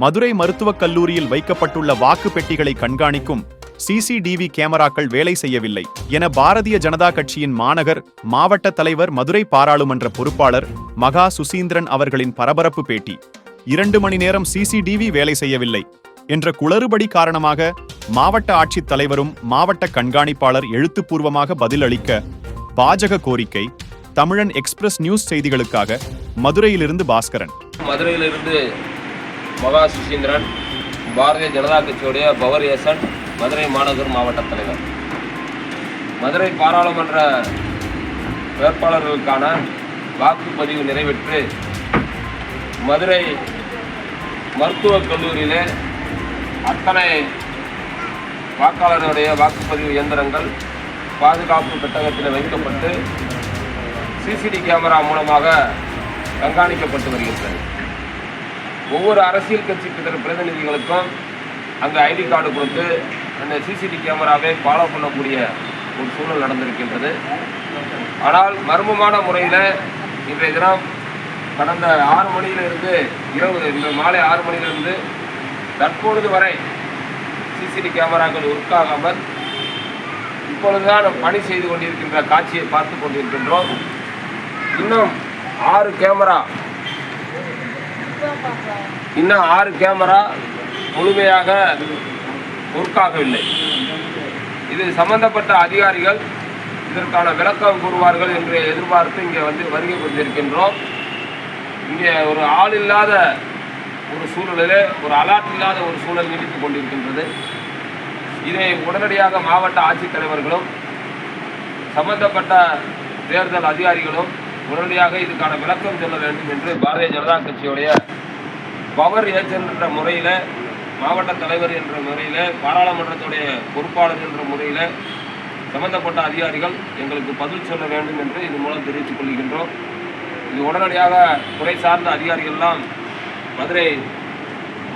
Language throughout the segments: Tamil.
மதுரை மருத்துவக் கல்லூரியில் வைக்கப்பட்டுள்ள வாக்கு பெட்டிகளை கண்காணிக்கும் சிசிடிவி கேமராக்கள் வேலை செய்யவில்லை என பாரதிய ஜனதா கட்சியின் மாநகர் மாவட்ட தலைவர் மதுரை பாராளுமன்ற பொறுப்பாளர் மகா சுசீந்திரன் அவர்களின் பரபரப்பு பேட்டி. இரண்டு மணி நேரம் சிசிடிவி வேலை செய்யவில்லை என்ற குளறுபடி காரணமாக மாவட்ட ஆட்சித் தலைவரும் மாவட்ட கண்காணிப்பாளர் எழுத்துப்பூர்வமாக பதிலளிக்க பாஜக கோரிக்கை தமிழன் எக்ஸ்பிரஸ் நியூஸ் செய்திகளுக்காக மதுரையிலிருந்து பாஸ்கரன். மதுரையிலிருந்து மகா சுசீந்திரன் பாரதிய ஜனதா கட்சியுடைய பவர் ஏசன் மதுரை மாநகர் மாவட்ட தலைவர். மதுரை பாராளுமன்ற வேட்பாளர்களுக்கான வாக்குப்பதிவு நிறைவேற்று மதுரை மருத்துவக் கல்லூரியிலே அத்தனை வாக்காளருடைய வாக்குப்பதிவு இயந்திரங்கள் பாதுகாப்பு பெட்டகத்தில் வைக்கப்பட்டு சிசிடி கேமரா மூலமாக கண்காணிக்கப்பட்டு வருகின்றது ஒவ்வொரு அரசியல் கட்சி பிர- பிரதிநிதிகளுக்கும் அங்கே ஐடி கார்டு கொடுத்து அந்த சிசிடி கேமராவை ஃபாலோ பண்ணக்கூடிய ஒரு சூழல் நடந்திருக்கின்றது. ஆனால் மர்மமான முறையில் இன்றைய தினம் கடந்த ஆறு மணியிலிருந்து இரவு இந்த மாலை ஆறு மணியிலிருந்து தற்பொழுது வரை சிசிடி கேமராக்கள் ஒர்க் ஆகாமல் இப்பொழுதுதான் பணி செய்து கொண்டிருக்கின்ற காட்சியை பார்த்து கொண்டிருக்கின்றோம். இன்னும் ஆறு கேமரா இன்னும் ஆறு கேமரா முழுமையாக ஒர்க் ஆகவில்லை இது சம்பந்தப்பட்ட அதிகாரிகள் இதற்கான விளக்கம் கூறுவார்கள் என்று எதிர்பார்த்து இங்கே வந்து வருகை கொண்டிருக்கின்றோம் இங்கே ஒரு ஆள் இல்லாத ஒரு சூழலிலே ஒரு அலாட் இல்லாத ஒரு சூழல் நீடித்துக் கொண்டிருக்கின்றது. இதை உடனடியாக மாவட்ட ஆட்சித்தலைவர்களும் சம்பந்தப்பட்ட தேர்தல் அதிகாரிகளும் உடனடியாக இதுக்கான விளக்கம் சொல்ல வேண்டும் என்று பாரதிய ஜனதா கட்சியுடைய பவர் ஏஜென்ட் என்ற முறையில் மாவட்ட தலைவர் என்ற முறையில் பாராளுமன்றத்துடைய பொறுப்பாளர் என்ற முறையில் சம்பந்தப்பட்ட அதிகாரிகள் எங்களுக்கு பதில் சொல்ல வேண்டும் என்று இது மூலம் தெரிவித்துக் கொள்கின்றோம். இது உடனடியாக துறை சார்ந்த அதிகாரிகள்லாம் மதுரை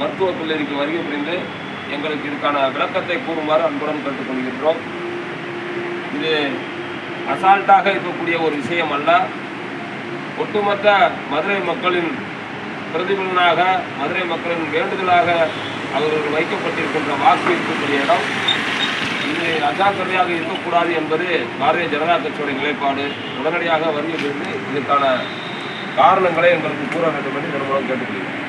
மருத்துவக் கல்லூரிக்கு வருகை புரிந்து எங்களுக்கு இதுக்கான விளக்கத்தை கூறுமாறு அன்புடன் கேட்டுக்கொள்கின்றோம் இது அசால்ட்டாக இருக்கக்கூடிய ஒரு விஷயம் அல்ல. ஒட்டுமொத்த மதுரை மக்களின் பிரதிபலனாக மதுரை மக்களின் வேண்டுதலாக அவர்கள் வைக்கப்பட்டிருக்கின்ற வாக்கு இருக்கக்கூடிய இடம். இது அஜாக்கிரதையாக இருக்கக்கூடாது என்பது பாரதிய ஜனதா கட்சியுடைய நிலைப்பாடு. உடனடியாக வருகின்றது புரிந்து இதற்கான காரணங்களை எங்களுக்கு கூற வேண்டும் என்று நிறுவனம் கேட்டுக்கொள்கிறேன்.